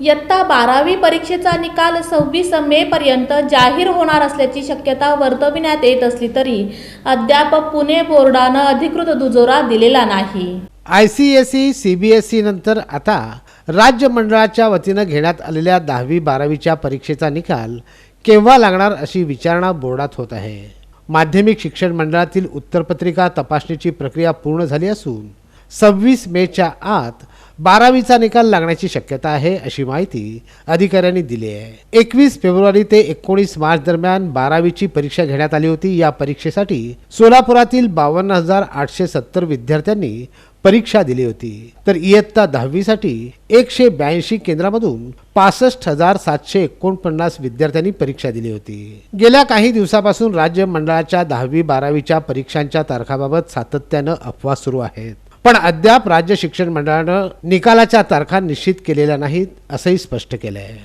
इयत्ता बारावी परीक्षेचा निकाल सव्वीस मे पर्यंत जाहीर होणार असल्याची शक्यता वर्तविण्यात येत असली तरी अद्याप पुणे बोर्डानं अधिकृत दुजोरा दिलेला नाही. I C S E C B S E नंतर आता राज्य मंडळाच्या वतीनं घेण्यात आलेल्या दहावी बारावीच्या परीक्षेचा निकाल केव्हा लागणार अशी विचारणा बोर्डात होत आहे. माध्यमिक शिक्षण मंडळातील उत्तरपत्रिका तपासणीची प्रक्रिया पूर्ण झाली असून सव्वीस मेच्या आत बारावीचा निकाल लागण्याची शक्यता आहे अशी माहिती अधिकाऱ्यांनी दिली आहे. एकवीस फेब्रुवारी ते एकोणीस मार्च दरम्यान बारावीची परीक्षा घेण्यात आली होती. या परीक्षेसाठी सोलापुरातील बावन्न हजार आठशे सत्तर विद्यार्थ्यांनी परीक्षा दिली होती. तर इयत्ता दहावीसाठी एकशे ब्याऐंशी केंद्रामधून पासष्ट हजार सातशे एकोणपन्नास विद्यार्थ्यांनी परीक्षा दिली होती. गेल्या काही दिवसापासून राज्य मंडळाच्या दहावी बारावीच्या परीक्षांच्या तारखाबाबत सातत्यानं अफवा सुरू आहेत. पण अद्याप राज्य शिक्षण मंडळानं निकालाच्या तारखा निश्चित केलेल्या नाहीत असंही स्पष्ट केलं आहे